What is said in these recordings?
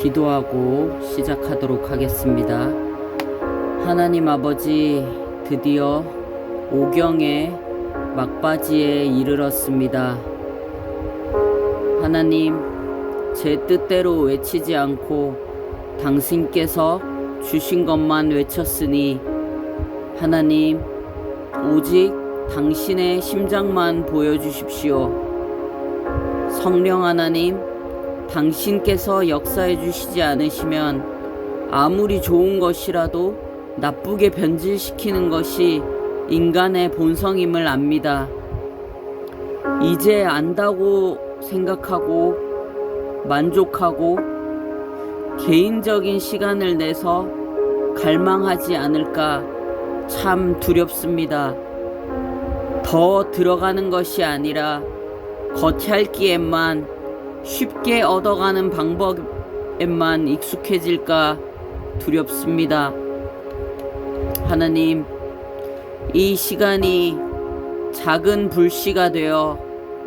기도하고 시작하도록 하겠습니다. 하나님 아버지, 드디어 오경의 막바지에 이르렀습니다. 하나님, 제 뜻대로 외치지 않고 당신께서 주신 것만 외쳤으니 하나님, 오직 당신의 심장만 보여주십시오. 성령 하나님, 당신께서 역사해 주시지 않으시면 아무리 좋은 것이라도 나쁘게 변질시키는 것이 인간의 본성임을 압니다. 이제 안다고 생각하고 만족하고 개인적인 시간을 내서 갈망하지 않을까 참 두렵습니다. 더 들어가는 것이 아니라 겉핥기에만 쉽게 얻어가는 방법에만 익숙해질까 두렵습니다. 하나님, 이 시간이 작은 불씨가 되어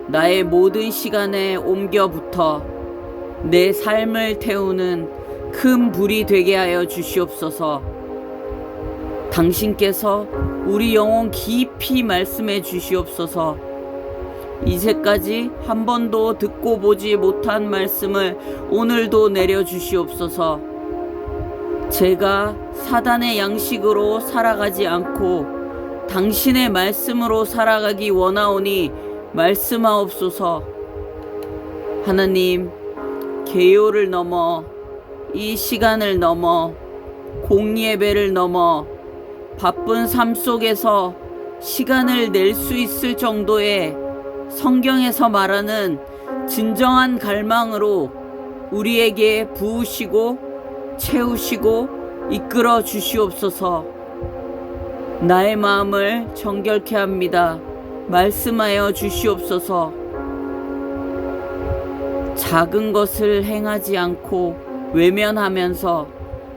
나의 모든 시간에 옮겨 붙어 내 삶을 태우는 큰 불이 되게 하여 주시옵소서. 당신께서 우리 영혼 깊이 말씀해 주시옵소서. 이제까지 한 번도 듣고 보지 못한 말씀을 오늘도 내려 주시옵소서. 제가 사단의 양식으로 살아가지 않고 당신의 말씀으로 살아가기 원하오니 말씀하옵소서. 하나님, 개요를 넘어 이 시간을 넘어 공예배를 넘어 바쁜 삶 속에서 시간을 낼 수 있을 정도의 성경에서 말하는 진정한 갈망으로 우리에게 부으시고 채우시고 이끌어 주시옵소서. 나의 마음을 정결케 합니다. 말씀하여 주시옵소서. 작은 것을 행하지 않고 외면하면서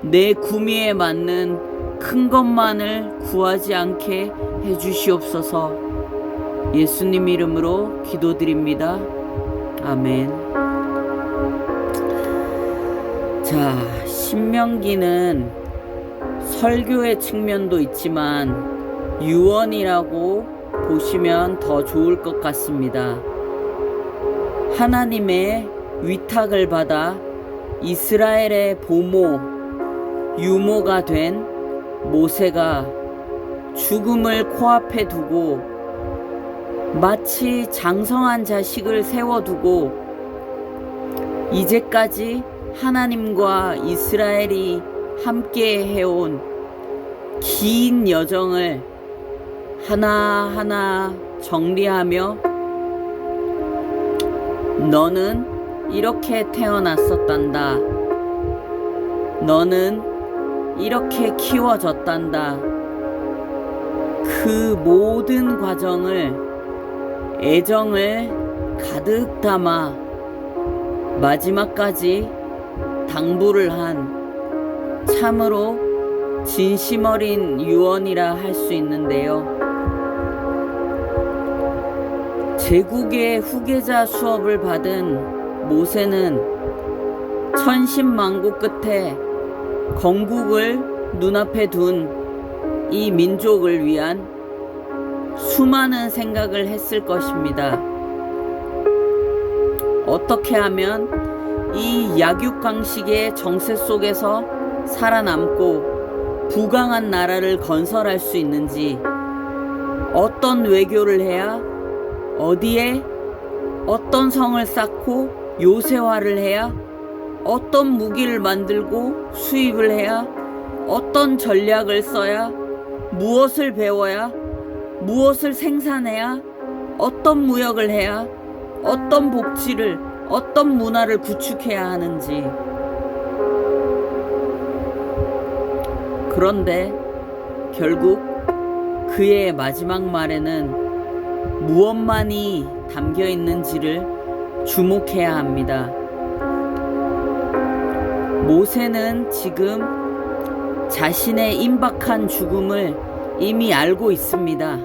내 구미에 맞는 큰 것만을 구하지 않게 해 주시옵소서. 예수님 이름으로 기도드립니다. 아멘. 자, 신명기는 설교의 측면도 있지만 유언이라고 보시면 더 좋을 것 같습니다. 하나님의 위탁을 받아 이스라엘의 보모, 유모가 된 모세가 죽음을 코앞에 두고 마치 장성한 자식을 세워두고 이제까지 하나님과 이스라엘이 함께 해온 긴 여정을 하나하나 정리하며 너는 이렇게 태어났었단다. 너는 이렇게 키워졌단다. 그 모든 과정을 애정을 가득 담아 마지막까지 당부를 한 참으로 진심 어린 유언이라 할 수 있는데요. 제국의 후계자 수업을 받은 모세는 천신만고 끝에 건국을 눈앞에 둔 이 민족을 위한 수많은 생각을 했을 것입니다. 어떻게 하면 이 약육강식의 정세 속에서 살아남고 부강한 나라를 건설할 수 있는지 어떤 외교를 해야 어디에 어떤 성을 쌓고 요새화를 해야 어떤 무기를 만들고 수입을 해야 어떤 전략을 써야 무엇을 배워야 무엇을 생산해야 어떤 무역을 해야 어떤 복지를 어떤 문화를 구축해야 하는지 그런데 결국 그의 마지막 말에는 무엇만이 담겨 있는지를 주목해야 합니다. 모세는 지금 자신의 임박한 죽음을 이미 알고 있습니다.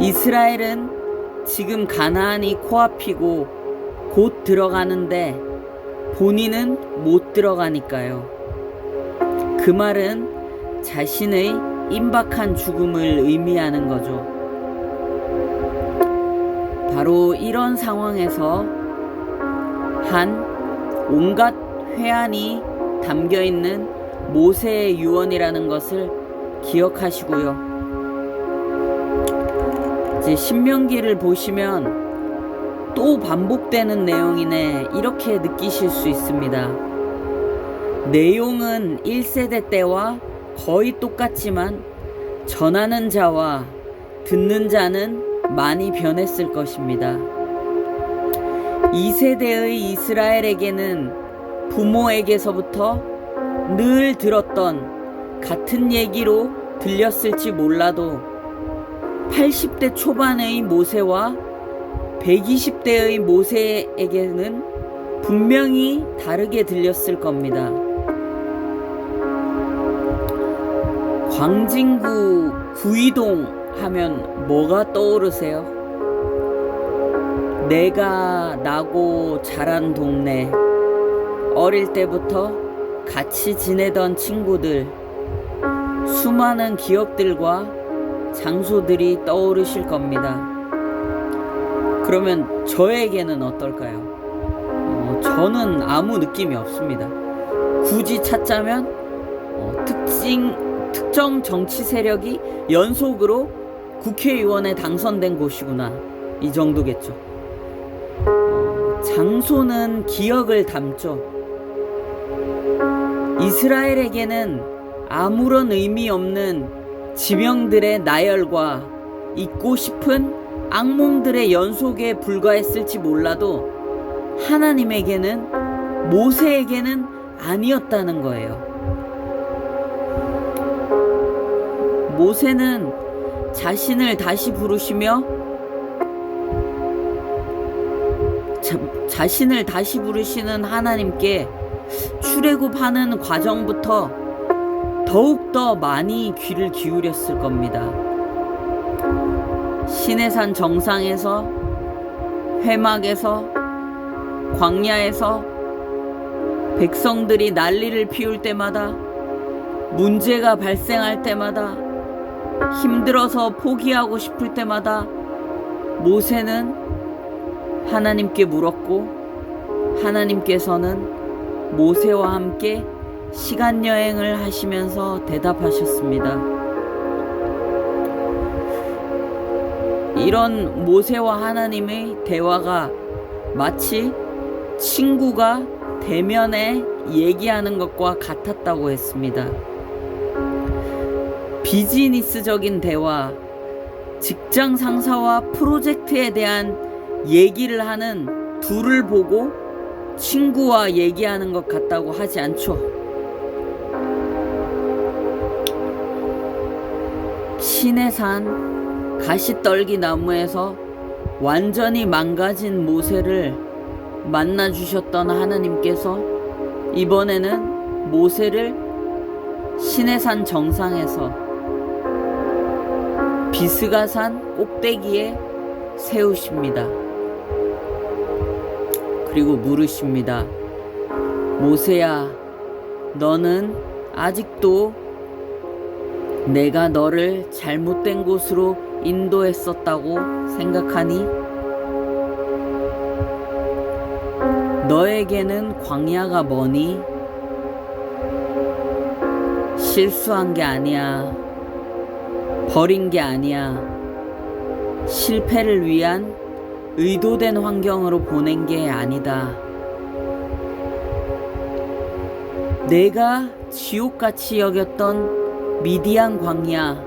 이스라엘은 지금 가나안이 코앞이고 곧 들어가는데 본인은 못 들어가니까요. 그 말은 자신의 임박한 죽음을 의미하는 거죠. 바로 이런 상황에서 한 온갖 회한이 담겨 있는 모세의 유언이라는 것을 기억하시고요. 이제 신명기를 보시면 또 반복되는 내용이네 이렇게 느끼실 수 있습니다. 내용은 1세대 때와 거의 똑같지만 전하는 자와 듣는 자는 많이 변했을 것입니다. 2세대의 이스라엘에게는 부모에게서부터 늘 들었던 같은 얘기로 들렸을지 몰라도 80대 초반의 모세와 120대의 모세에게는 분명히 다르게 들렸을 겁니다. 광진구 구이동 하면 뭐가 떠오르세요? 내가 나고 자란 동네, 어릴 때부터 같이 지내던 친구들, 수많은 기억들과 장소들이 떠오르실 겁니다. 그러면 저에게는 어떨까요? 어, 저는 아무 느낌이 없습니다. 굳이 찾자면 어, 특징 특정 정치 세력이 연속으로 국회의원에 당선된 곳이구나 이 정도겠죠. 어, 장소는 기억을 담죠. 이스라엘에게는 아무런 의미 없는 지명들의 나열과 잊고 싶은 악몽들의 연속에 불과했을지 몰라도 하나님에게는 모세에게는 아니었다는 거예요. 모세는 자신을 다시 부르시며 자, 자신을 다시 부르시는 하나님께 출애굽하는 과정부터 더욱더 많이 귀를 기울였을 겁니다. 시내산 정상에서 회막에서 광야에서 백성들이 난리를 피울 때마다 문제가 발생할 때마다 힘들어서 포기하고 싶을 때마다 모세는 하나님께 물었고 하나님께서는 모세와 함께 시간 여행을 하시면서 대답하셨습니다. 이런 모세와 하나님의 대화가 마치 친구가 대면에 얘기하는 것과 같았다고 했습니다. 비즈니스적인 대화, 직장 상사와 프로젝트에 대한 얘기를 하는 둘을 보고 친구와 얘기하는 것 같다고 하지 않죠. 신의 산 가시떨기 나무에서 완전히 망가진 모세를 만나 주셨던 하나님께서 이번에는 모세를 신의 산 정상에서 비스가산 꼭대기에 세우십니다. 그리고 물으십니다. 모세야, 너는 아직도 내가 너를 잘못된 곳으로 인도했었다고 생각하니? 너에게는 광야가 뭐니? 실수한 게 아니야. 버린 게 아니야. 실패를 위한 의도된 환경으로 보낸 게 아니다. 내가 지옥같이 여겼던 미디안 광야,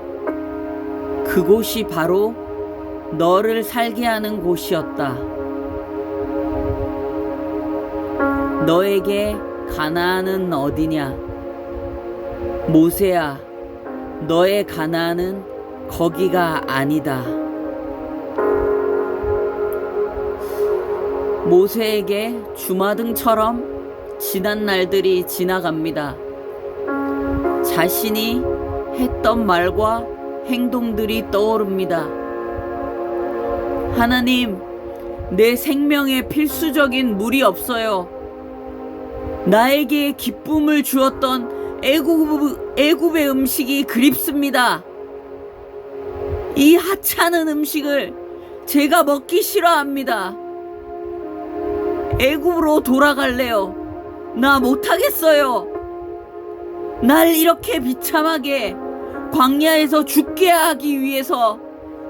그곳이 바로 너를 살게 하는 곳이었다. 너에게 가나안은 어디냐? 모세야, 너의 가나안은 거기가 아니다. 모세에게 주마등처럼 지난 날들이 지나갑니다. 자신이 했던 말과 행동들이 떠오릅니다. 하나님, 내 생명에 필수적인 물이 없어요. 나에게 기쁨을 주었던 애굽, 애굽의 음식이 그립습니다. 이 하찮은 음식을 제가 먹기 싫어합니다. 애굽으로 돌아갈래요. 나 못하겠어요. 날 이렇게 비참하게 광야에서 죽게 하기 위해서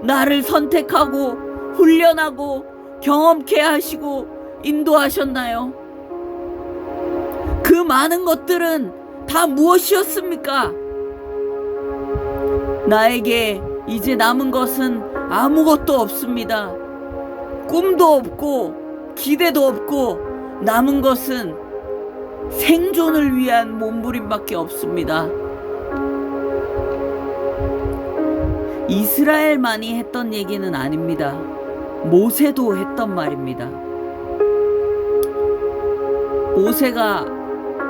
나를 선택하고 훈련하고 경험케 하시고 인도하셨나요? 그 많은 것들은 다 무엇이었습니까? 나에게 이제 남은 것은 아무것도 없습니다. 꿈도 없고 기대도 없고 남은 것은 생존을 위한 몸부림밖에 없습니다. 이스라엘만이 했던 얘기는 아닙니다. 모세도 했던 말입니다. 모세가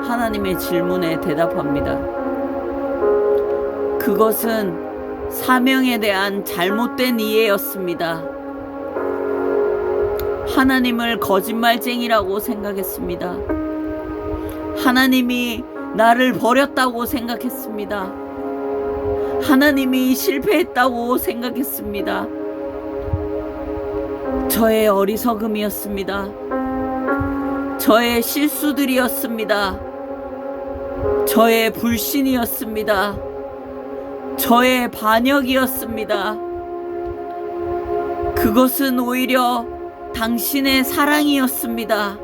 하나님의 질문에 대답합니다. 그것은 사명에 대한 잘못된 이해였습니다. 하나님을 거짓말쟁이라고 생각했습니다. 하나님이 나를 버렸다고 생각했습니다. 하나님이 실패했다고 생각했습니다. 저의 어리석음이었습니다. 저의 실수들이었습니다. 저의 불신이었습니다. 저의 반역이었습니다. 그것은 오히려 당신의 사랑이었습니다.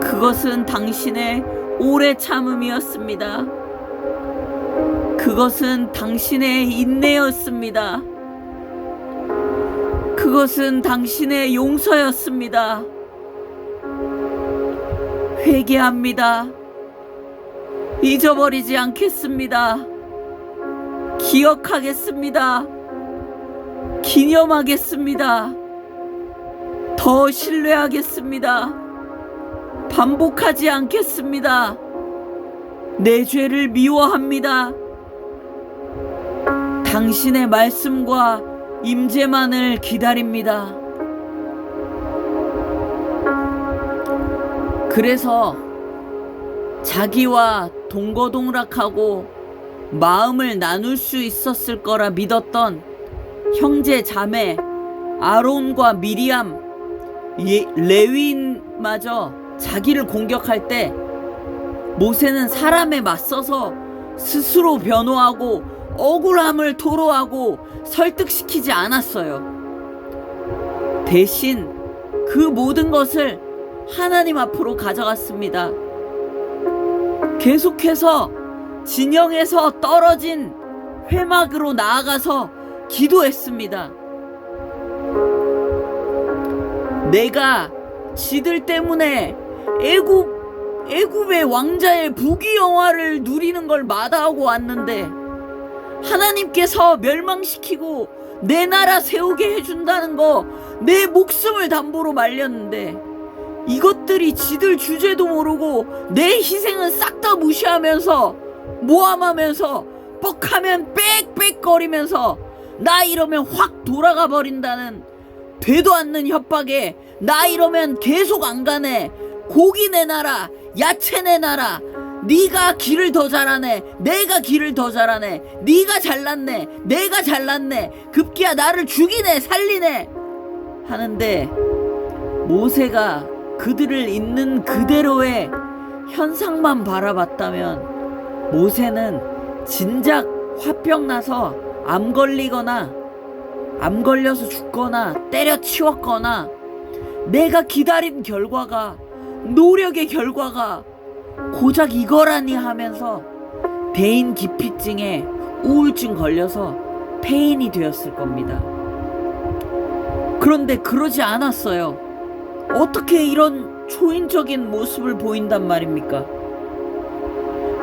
그것은 당신의 오래 참음이었습니다. 그것은 당신의 인내였습니다. 그것은 당신의 용서였습니다. 회개합니다. 잊어버리지 않겠습니다. 기억하겠습니다. 기념하겠습니다. 더 신뢰하겠습니다. 반복하지 않겠습니다. 내 죄를 미워합니다. 당신의 말씀과 임재만을 기다립니다. 그래서 자기와 동거동락하고 마음을 나눌 수 있었을 거라 믿었던 형제 자매 아론과 미리암 예- 레위인마저 자기를 공격할 때 모세는 사람에 맞서서 스스로 변호하고 억울함을 토로하고 설득시키지 않았어요. 대신 그 모든 것을 하나님 앞으로 가져갔습니다. 계속해서 진영에서 떨어진 회막으로 나아가서 기도했습니다. 내가 지들 때문에 애굽 애굽의 왕자의 부귀 영화를 누리는 걸 마다하고 왔는데 하나님께서 멸망시키고 내 나라 세우게 해준다는 거 내 목숨을 담보로 말렸는데 이것들이 지들 주제도 모르고 내 희생은 싹 다 무시하면서 모함하면서 뻑하면 빽빽거리면서 나 이러면 확 돌아가 버린다는 되도 않는 협박에 나 이러면 계속 안 가네. 고기 내놔라 야채 내놔라 네가 길을 더 잘하네. 내가 길을 더 잘하네. 네가 잘났네. 내가 잘났네. 급기야 나를 죽이네. 살리네. 하는데 모세가 그들을 있는 그대로의 현상만 바라봤다면 모세는 진작 화병 나서 암 걸리거나 암 걸려서 죽거나 때려치웠거나 내가 기다린 결과가 노력의 결과가 고작 이거라니 하면서 대인 기피증에 우울증 걸려서 폐인이 되었을 겁니다. 그런데 그러지 않았어요. 어떻게 이런 초인적인 모습을 보인단 말입니까?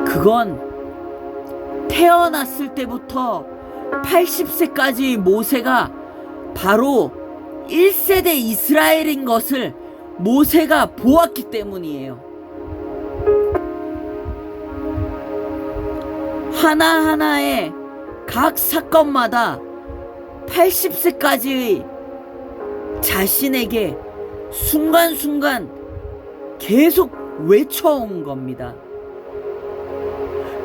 그건 태어났을 때부터 80세까지 모세가 바로 1세대 이스라엘인 것을 모세가 보았기 때문이에요. 하나하나의 각 사건마다 80세까지 자신에게 순간순간 계속 외쳐온 겁니다.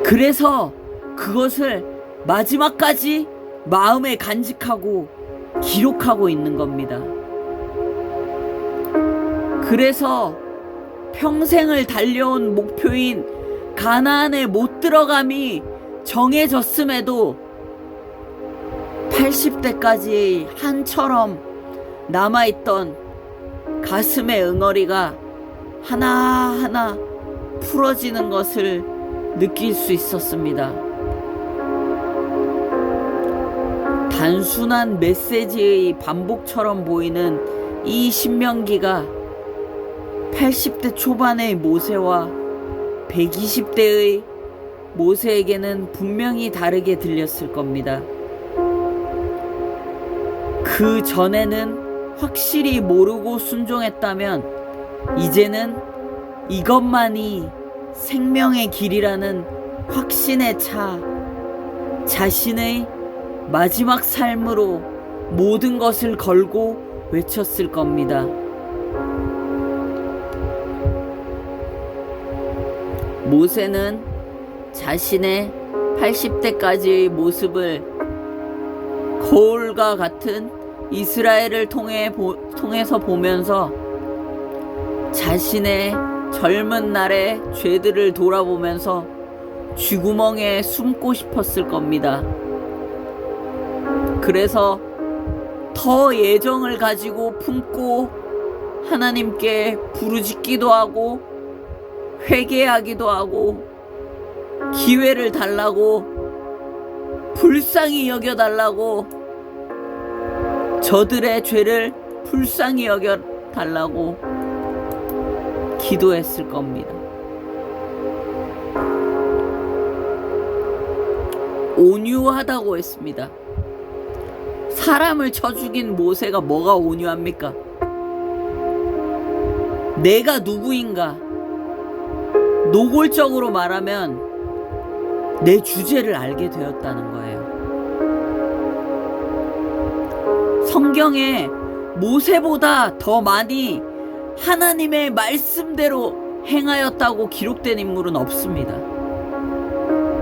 그래서 그것을 마지막까지 마음에 간직하고 기록하고 있는 겁니다. 그래서 평생을 달려온 목표인 가나안에 못 들어감이 정해졌음에도 80대까지 한처럼 남아있던 가슴의 응어리가 하나하나 풀어지는 것을 느낄 수 있었습니다. 단순한 메시지의 반복처럼 보이는 이 신명기가 80대 초반의 모세와 120대의 모세에게는 분명히 다르게 들렸을 겁니다. 그 전에는 확실히 모르고 순종했다면 이제는 이것만이 생명의 길이라는 확신에 차 자신의 마지막 삶으로 모든 것을 걸고 외쳤을 겁니다. 모세는 자신의 80대까지의 모습을 거울과 같은 이스라엘을 통해 보, 통해서 보면서 자신의 젊은 날의 죄들을 돌아보면서 쥐구멍에 숨고 싶었을 겁니다. 그래서 더 예정을 가지고 품고 하나님께 부르짖기도 하고 회개하기도 하고 기회를 달라고 불쌍히 여겨 달라고 저들의 죄를 불쌍히 여겨 달라고 기도했을 겁니다. 온유하다고 했습니다. 사람을 쳐 죽인 모세가 뭐가 온유합니까? 내가 누구인가? 노골적으로 말하면 내 주제를 알게 되었다는 거예요. 성경에 모세보다 더 많이 하나님의 말씀대로 행하였다고 기록된 인물은 없습니다.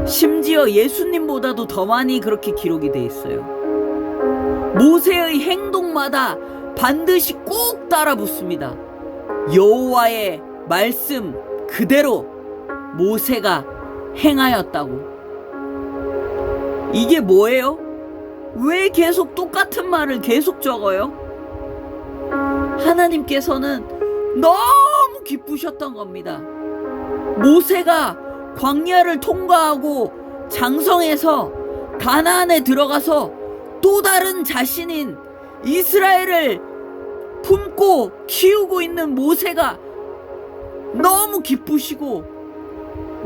심지어 예수님보다도 더 많이 그렇게 기록이 돼 있어요. 모세의 행동마다 반드시 꼭 따라 붙습니다. 여호와의 말씀 그대로 모세가 행하였다고. 이게 뭐예요? 왜 계속 똑같은 말을 계속 적어요? 하나님께서는 너무 기쁘셨던 겁니다. 모세가 광야를 통과하고 장성에서 가나안에 들어가서 또 다른 자신인 이스라엘을 품고 키우고 있는 모세가 너무 기쁘시고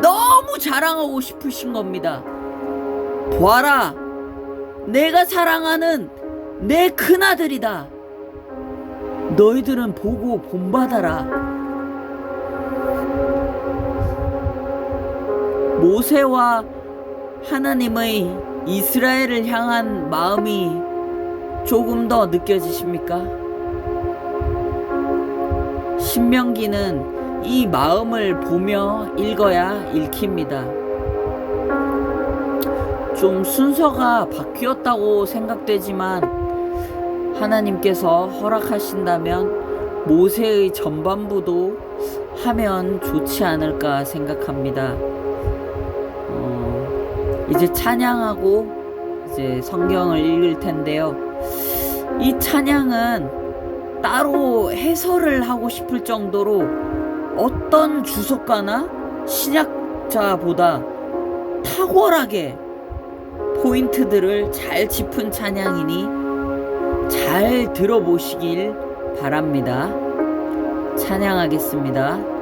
너무 자랑하고 싶으신 겁니다. 보아라, 내가 사랑하는 내 큰아들이다. 너희들은 보고 본받아라. 모세와 하나님의 이스라엘을 향한 마음이 조금 더 느껴지십니까? 신명기는 이 마음을 보며 읽어야 읽힙니다. 좀 순서가 바뀌었다고 생각되지만 하나님께서 허락하신다면 모세의 전반부도 하면 좋지 않을까 생각합니다. 어, 이제 찬양하고 이제 성경을 읽을 텐데요. 이 찬양은 따로 해설을 하고 싶을 정도로 어떤 주석가나 신약자보다 탁월하게 포인트들을 잘 짚은 찬양이니 잘 들어보시길 바랍니다. 찬양하겠습니다.